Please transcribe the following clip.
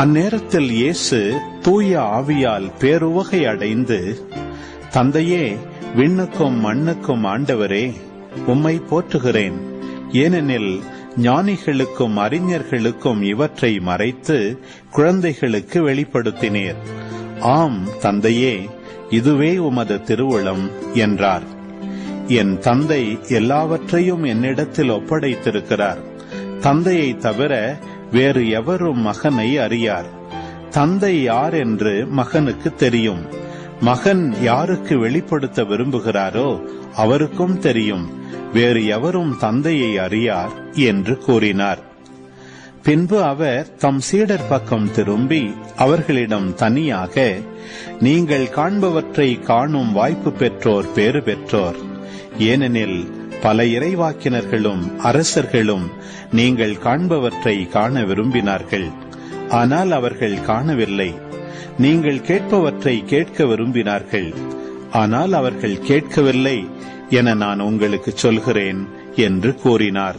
அந்நேரத்தில் இயேசு தூய ஆவியால் பேருவகை அடைந்து தந்தையே விண்ணுக்கும் மண்ணுக்கும் ஆண்டவரே உம்மை போற்றுகிறேன். ஏனெனில் ஞானிகளுக்கும் அறிஞர்களுக்கும் இவற்றை மறைத்து குழந்தைகளுக்கு வெளிப்படுத்தினீர். ஆம் தந்தையே இதுவே உமது திருவுளம் என்றார். என் தந்தை எல்லாவற்றையும் என்னிடத்தில் ஒப்படைத்திருக்கிறார். தந்தையை தவிர வேறு எவரும் மகனை அறியார். தந்தை யார் என்று மகனுக்கு தெரியும். மகன் யாருக்கு வெளிப்படுத்த விரும்புகிறாரோ அவருக்கும் தெரியும். வேறு எவரும் தந்தையை அறியார் என்று கூறினார். பின்பு அவர் தம் சீடர் பக்கம் திரும்பி அவர்களிடம் தனியாக நீங்கள் காண்பவற்றை காணும் வாய்ப்பு பெற்றோர் பேறு பெற்றோர். ஏனெனில் பல இறைவாக்கினர்களும் அரசர்களும் நீங்கள் காண்பவற்றை காண விரும்பினார்கள். ஆனால் அவர்கள் காணவில்லை. நீங்கள் கேட்பவற்றை கேட்க விரும்பினார்கள். ஆனால் அவர்கள் கேட்கவில்லை என நான் உங்களுக்கு சொல்கிறேன் என்று கூறினார்.